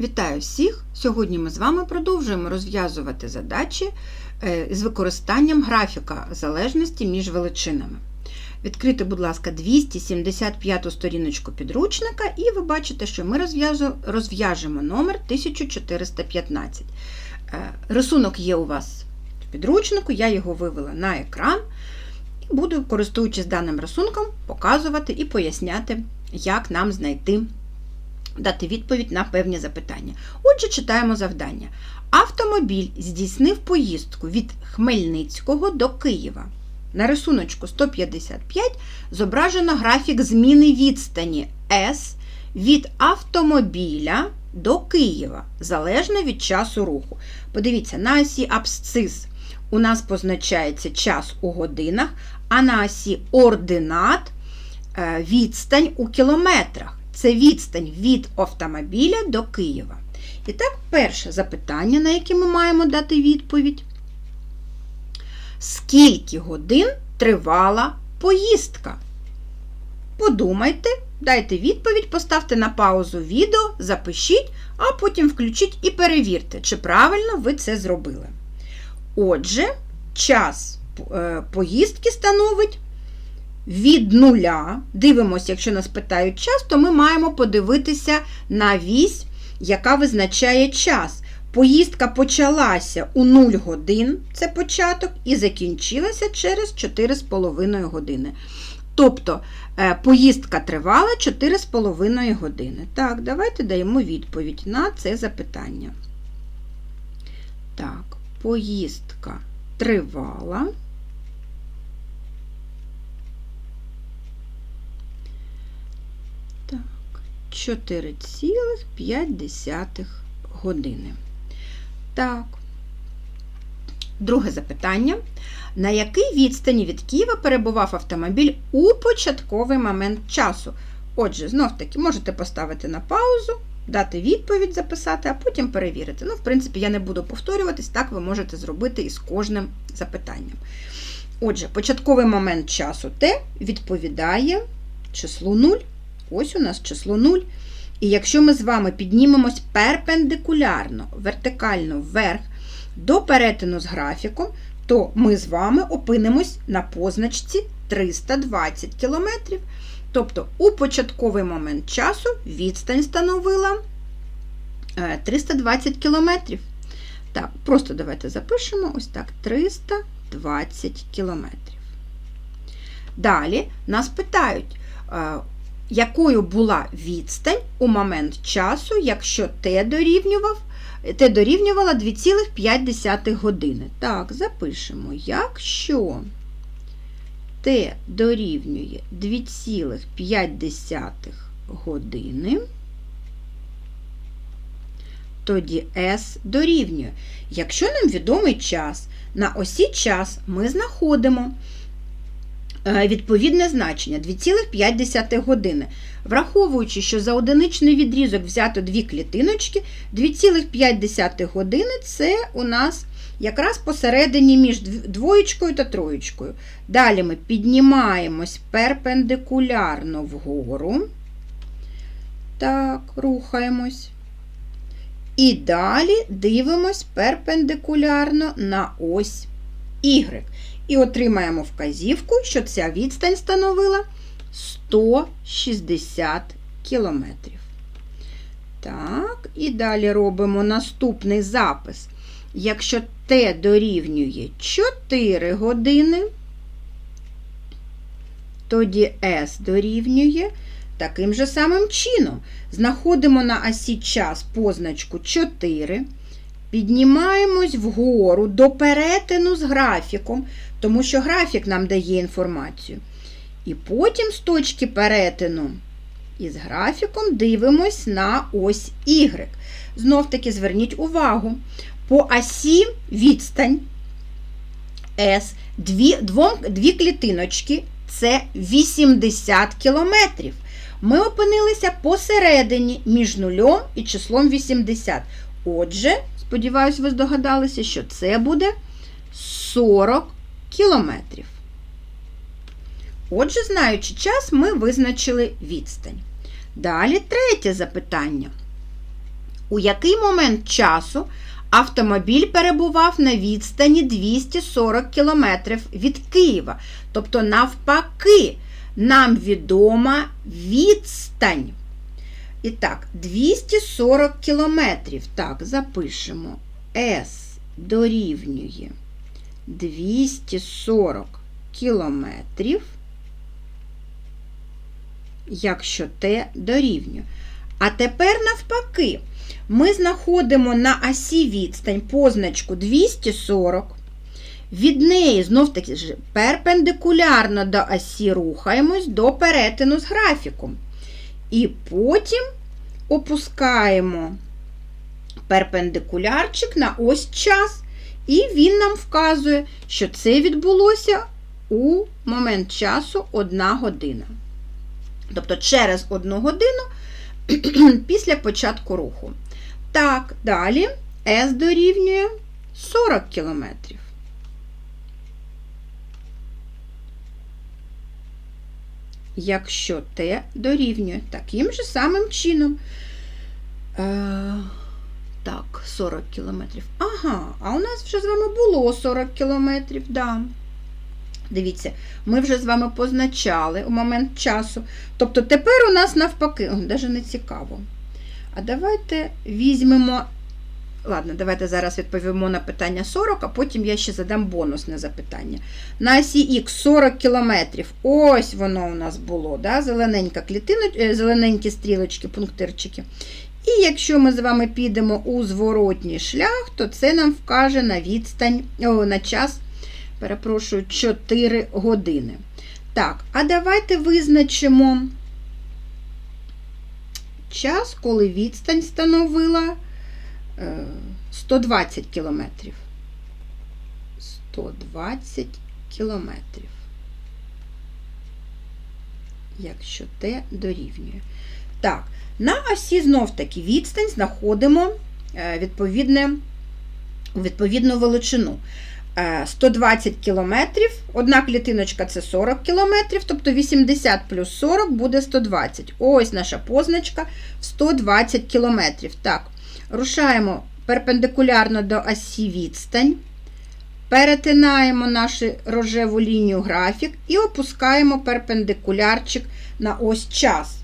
Вітаю всіх! Сьогодні ми з вами продовжуємо розв'язувати задачі е, з використанням графіка залежності між величинами. Відкрити, будь ласка, 275 сторіночку підручника, і ви бачите, що ми розв'яжемо номер 1415. Е, Рисунок є у вас в підручнику, я його вивела на екран і буду, користуючись даним рисунком, показувати і поясняти, як нам знайти дати відповідь на певні запитання. Отже, читаємо завдання. Автомобіль здійснив поїздку від Хмельницького до Києва. На рисуночку 155 зображено графік зміни відстані С від автомобіля до Києва, залежно від часу руху. Подивіться, на осі абсцис у нас позначається час у годинах, а на осі ординат е, відстань у кілометрах. Це відстань від автомобіля до Києва. І так, перше запитання, на яке ми маємо дати відповідь. Скільки годин тривала поїздка? Подумайте, дайте відповідь, поставте на паузу відео, запишіть, а потім включіть і перевірте, чи правильно ви це зробили. Отже, час е, поїздки становить від нуля. Дивимося, якщо нас питають час, то ми маємо подивитися на вісь, яка визначає час. Поїздка почалася у 0 годин, це початок, і закінчилася через 4,5 години. Тобто е, поїздка тривала 4,5 години. Так, давайте даємо відповідь на це запитання. Так, поїздка тривала. 4,5 години. Так. Друге запитання. На якій відстані від Києва перебував автомобіль у початковий момент часу? Отже, знов таки, можете поставити на паузу, дати відповідь, записати, а потім перевірити. Ну, в принципі, я не буду повторюватись, так ви можете зробити із кожним запитанням. Отже, початковий момент часу Т відповідає числу 0. Ось у нас число 0. І якщо ми з вами піднімемось перпендикулярно, вертикально вверх до перетину з графіком, то ми з вами опинимось на позначці 320 км. Тобто у початковий момент часу відстань становила е, 320 км. Так, просто давайте запишемо ось так: 320 км. Далі нас питають, е, якою була відстань у момент часу, якщо t дорівнював, t дорівнювала 2,5 години. Так, запишемо, якщо t дорівнює 2,5 години, тоді S дорівнює. Якщо нам відомий час, на осі час ми знаходимо відповідне значення 2,5 години. Враховуючи, що за одиничний відрізок взято дві клітиночки, 2,5 години це у нас якраз посередині між двоєчкою та троєчкою. Далі ми піднімаємось перпендикулярно вгору. Так, рухаємось. І далі дивимось перпендикулярно на ось Y. І отримаємо вказівку, що ця відстань становила 160 кілометрів. Так, і далі робимо наступний запис. Якщо Т дорівнює 4 години, тоді С дорівнює таким же самим чином. Знаходимо на осі час позначку 4, піднімаємось вгору до перетину з графіком, тому що графік нам дає інформацію. І потім з точки перетину із графіком дивимось на ось Y. Знов таки зверніть увагу, по осі відстань S, дві, двом, дві клітиночки це 80 кілометрів. Ми опинилися посередині між нульом і числом 80. Отже, сподіваюсь, ви здогадалися, що це буде 40 кілометрів. Отже, знаючи час, ми визначили відстань. Далі третє запитання. у який момент часу автомобіль перебував на відстані 240 км від Києва. Тобто, навпаки, нам відома відстань. І так, 240 кілометрів. Так, запишемо. S дорівнює 240 кілометрів, якщо Т дорівнює. А тепер навпаки, ми знаходимо на осі відстань позначку 240. Від неї знов таки ж перпендикулярно до осі рухаємось до перетину з графіком. І потім опускаємо перпендикулярчик на ось час, і він нам вказує, що це відбулося у момент часу 1 година. Тобто через 1 годину після початку руху. Так, далі S дорівнює 40 км. Якщо Т дорівнює таким же самим чином. Так, 40 кілометрів. Ага, а у нас вже з вами було 40 кілометрів, да. Дивіться, ми вже з вами позначали у момент часу. Тобто тепер у нас навпаки, навіть не цікаво. А давайте візьмемо. Ладно, давайте зараз відповімо на питання 40, а потім я ще задам бонусне запитання. На осі Х 40 кілометрів. Ось воно у нас було, да? зелененька клітино, е, зелененькі стрілочки, пунктирчики. І якщо ми з вами підемо у зворотній шлях, то це нам вкаже на відстань, о, на час, перепрошую, 4 години. Так, а давайте визначимо час, коли відстань становила 120 кілометрів. 120 кілометрів. Якщо Т дорівнює. Так, на осі знов-таки відстань знаходимо е, відповідне, відповідну величину. 120 кілометрів, одна клітиночка це 40 кілометрів, тобто 80 плюс 40 буде 120. Ось наша позначка в 120 кілометрів. Так, рушаємо перпендикулярно до осі відстань, перетинаємо нашу рожеву лінію графік і опускаємо перпендикулярчик на ось час.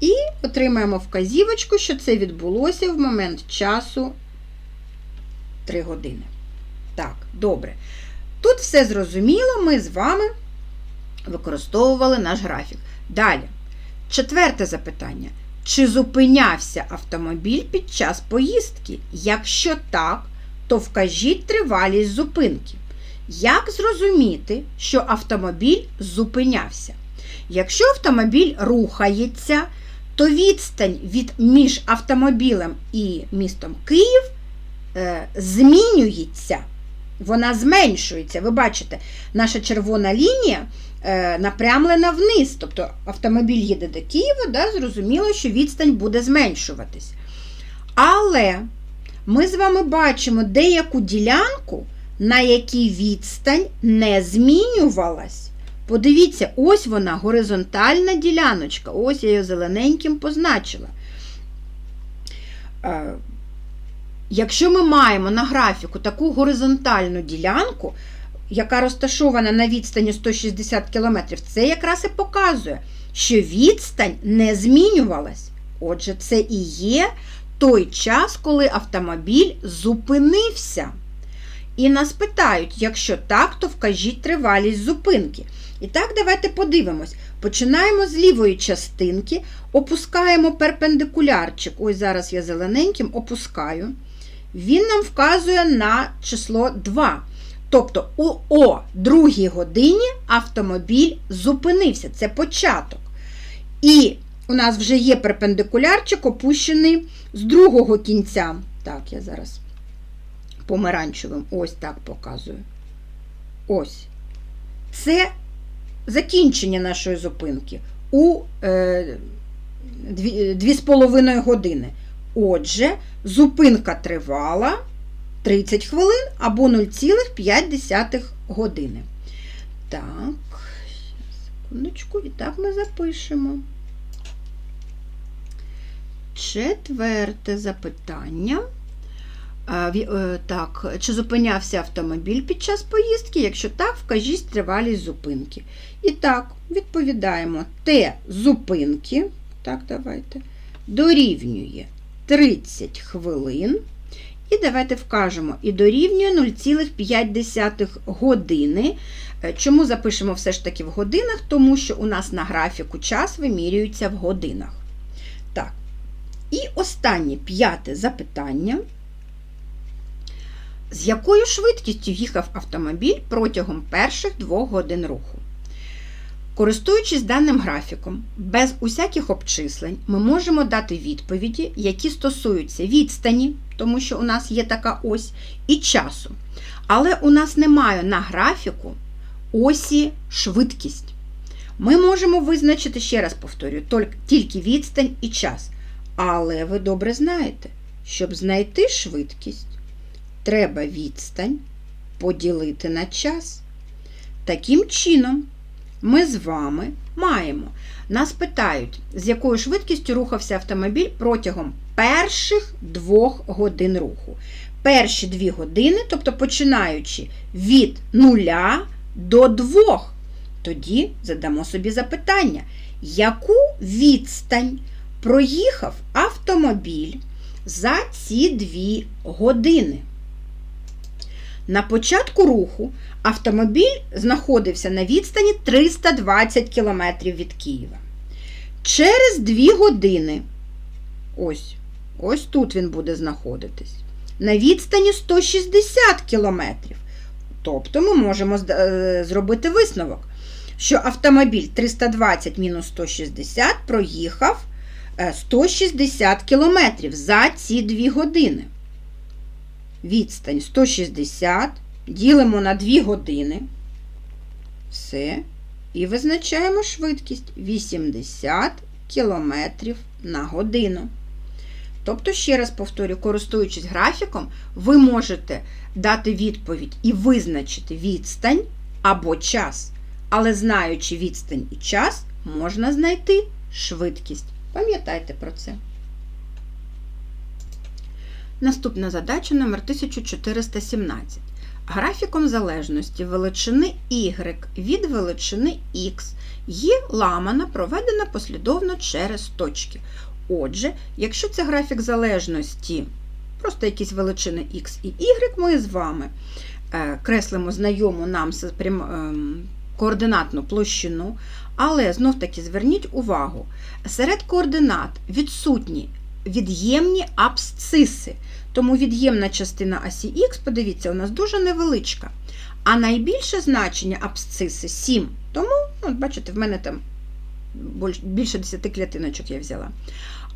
І отримаємо вказівочку, що це відбулося в момент часу 3 години. Так, добре. Тут все зрозуміло, ми з вами використовували наш графік. Далі, четверте запитання. Чи зупинявся автомобіль під час поїздки? Якщо так, то вкажіть тривалість зупинки. Як зрозуміти, що автомобіль зупинявся? Якщо автомобіль рухається, то відстань від між автомобілем і містом Київ е, змінюється, вона зменшується. Ви бачите, наша червона лінія е, напрямлена вниз. Тобто автомобіль їде до Києва, да, зрозуміло, що відстань буде зменшуватись. Але ми з вами бачимо деяку ділянку, на якій відстань не змінювалась. Подивіться, ось вона горизонтальна діляночка. Ось я її зелененьким позначила. Е, якщо ми маємо на графіку таку горизонтальну ділянку, яка розташована на відстані 160 км, це якраз і показує, що відстань не змінювалась. Отже, це і є той час, коли автомобіль зупинився. І нас питають, якщо так, то вкажіть тривалість зупинки. І так, давайте подивимось. Починаємо з лівої частинки, опускаємо перпендикулярчик. Ось зараз я зелененьким опускаю. Він нам вказує на число 2. Тобто, у о другій годині автомобіль зупинився. Це початок. І у нас вже є перпендикулярчик, опущений з другого кінця. Так, я зараз помаранчевим ось так показую. Ось. Це закінчення нашої зупинки у е, 2,5 години. Отже, зупинка тривала 30 хвилин або 0,5 години. Так, секундочку, і так ми запишемо. Четверте запитання. Е, Так, чи зупинявся автомобіль під час поїздки? Якщо так, вкажіть тривалість зупинки. І так, відповідаємо, Т зупинки, так, давайте, дорівнює 30 хвилин. І давайте вкажемо, і дорівнює 0,5 години. Е, Чому запишемо все ж таки в годинах? Тому що у нас на графіку час вимірюється в годинах. Так. І останнє п'яте запитання. З якою швидкістю їхав автомобіль протягом перших двох годин руху? Користуючись даним графіком, без усяких обчислень, ми можемо дати відповіді, які стосуються відстані, тому що у нас є така ось, і часу. Але у нас немає на графіку осі швидкість. Ми можемо визначити, ще раз повторюю, тільки- відстань і час. Але ви добре знаєте, щоб знайти швидкість, треба відстань поділити на час. Таким чином, ми з вами маємо. Нас питають, з якою швидкістю рухався автомобіль протягом перших двох годин руху. Перші дві години, тобто починаючи від нуля до двох. Тоді задамо собі запитання, яку відстань проїхав автомобіль за ці дві години? На початку руху автомобіль знаходився на відстані 320 км від Києва. Через 2 години, ось, ось тут він буде знаходитись, на відстані 160 км. Тобто ми можемо е, зробити висновок, що автомобіль 320 мінус 160 проїхав е, 160 км за ці 2 години відстань 160, ділимо на 2 години. Все. І визначаємо швидкість 80 км на годину. Тобто, ще раз повторю, користуючись графіком, ви можете дати відповідь і визначити відстань або час. Але знаючи відстань і час, можна знайти швидкість. Пам'ятайте про це. Наступна задача номер 1417. Графіком залежності величини y від величини x є ламана, проведена послідовно через точки. Отже, якщо це графік залежності, просто якісь величини x і y, ми з вами е, креслимо знайому нам ем, координатну площину, але знов-таки зверніть увагу, серед координат відсутні від'ємні абсциси. Тому від'ємна частина осі Х, подивіться, у нас дуже невеличка. А найбільше значення абсциси 7. Тому, ну, от бачите, в мене там більше 10 клітиночок я взяла.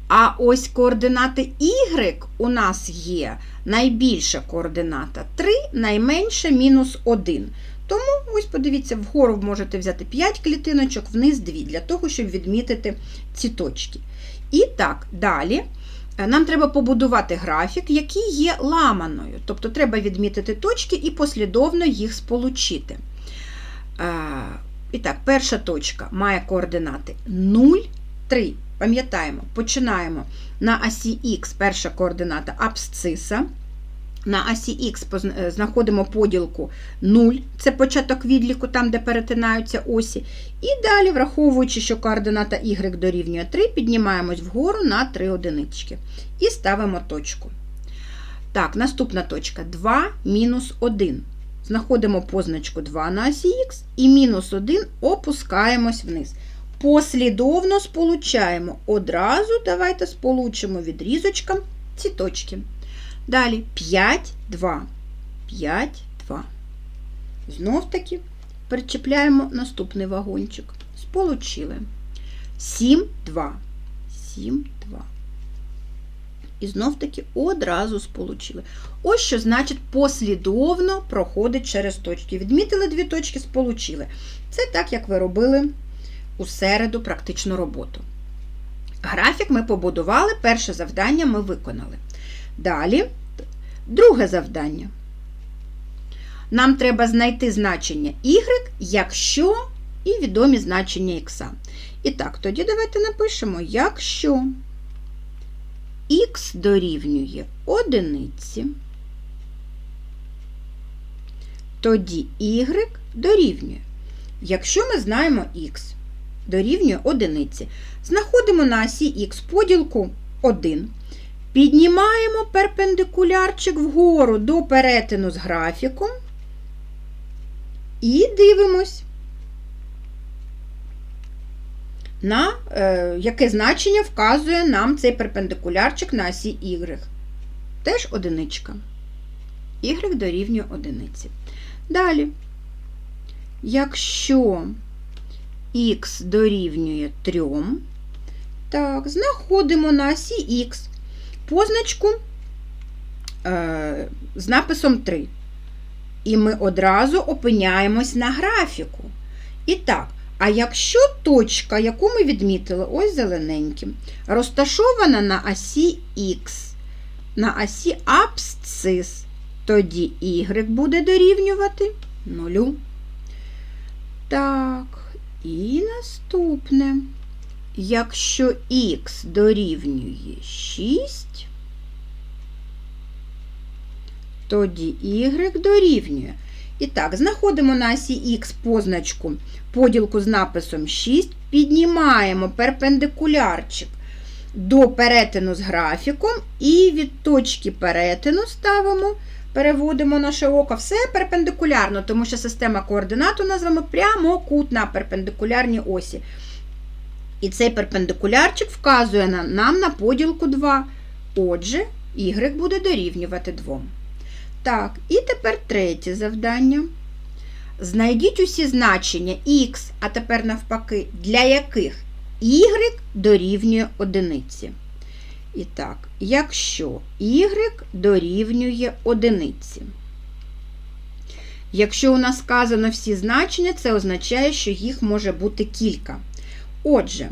А ось координати y у нас є найбільша координата 3, найменша мінус 1. Тому, ось подивіться, вгору можете взяти 5 клітиночок, вниз 2, для того, щоб відмітити ці точки. І так, далі. Е, Нам треба побудувати графік, який є ламаною. Тобто треба відмітити точки і послідовно їх сполучити. Е, І так, перша точка має координати 0, 3. Пам'ятаємо, починаємо на осі Х перша координата абсциса. На осі Х е, знаходимо поділку 0, це початок відліку, там, де перетинаються осі. І далі, враховуючи, що координата y дорівнює 3, піднімаємось вгору на 3 одинички. І ставимо точку. Так, наступна точка 2 мінус 1. Знаходимо позначку 2 на осі х і мінус 1 опускаємось вниз. Послідовно сполучаємо. Одразу давайте сполучимо відрізочком ці точки. Далі 5, 2. 5, 2. Знов таки причепляємо наступний вагончик. Сполучили. 7, 2. 7, 2. І знов таки одразу сполучили. Ось що значить послідовно проходить через точки. Відмітили дві точки, сполучили. Це так, як ви робили у середу практичну роботу. Графік ми побудували, перше завдання ми виконали. Далі, друге завдання. Нам треба знайти значення y, якщо і відомі значення х. І так, тоді давайте напишемо, якщо х дорівнює одиниці, тоді y дорівнює. Якщо ми знаємо х дорівнює одиниці, знаходимо на осі х поділку 1, піднімаємо перпендикулярчик вгору до перетину з графіком і дивимось, на е, яке значення вказує нам цей перпендикулярчик на осі y. Теж одиничка. y дорівнює одиниці. Далі, якщо х дорівнює 3, так, знаходимо на осі х позначку е, з написом 3. І ми одразу опиняємось на графіку. І так, а якщо точка, яку ми відмітили, ось зелененьким, розташована на осі х, на осі абсцис, тоді y буде дорівнювати 0. Так, і наступне. Якщо х дорівнює 6, тоді y дорівнює. І так, знаходимо на осі х позначку поділку з написом 6, піднімаємо перпендикулярчик до перетину з графіком, і від точки перетину ставимо, переводимо наше око, все перпендикулярно, тому що система координат у нас з вами прямокутна перпендикулярній осі. І цей перпендикулярчик вказує нам на поділку 2. Отже, y буде дорівнювати 2. Так, і тепер третє завдання. Знайдіть усі значення х, а тепер навпаки, для яких y дорівнює одиниці. І так, якщо y дорівнює одиниці. Якщо у нас сказано всі значення, це означає, що їх може бути кілька. Отже,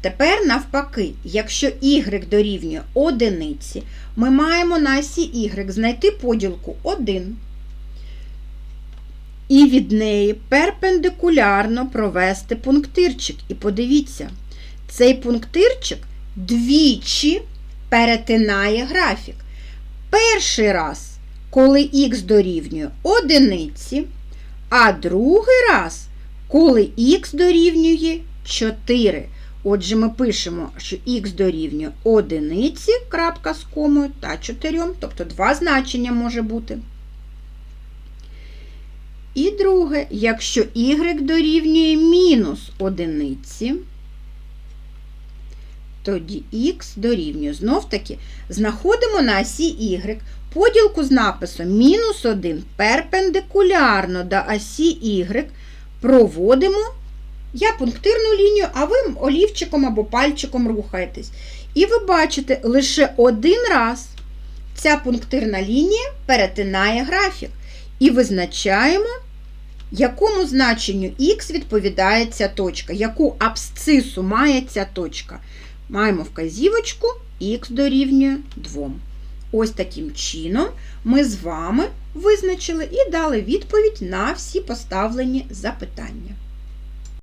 тепер навпаки, якщо y дорівнює одиниці, ми маємо на осі y знайти поділку 1 і від неї перпендикулярно провести пунктирчик. І подивіться, цей пунктирчик двічі перетинає графік. Перший раз, коли х дорівнює одиниці, а другий раз, коли х дорівнює 4. Отже, ми пишемо, що х дорівнює одиниці, крапка з комою та 4, тобто два значення може бути. І друге, якщо y дорівнює мінус одиниці, тоді х дорівнює. Знов таки, знаходимо на осі y поділку з написом мінус 1 перпендикулярно до осі y проводимо я пунктирну лінію, а ви олівчиком або пальчиком рухаєтесь. І ви бачите, лише один раз ця пунктирна лінія перетинає графік. І визначаємо, якому значенню х відповідає ця точка, яку абсцису має ця точка. Маємо вказівочку х дорівнює 2. Ось таким чином ми з вами визначили і дали відповідь на всі поставлені запитання.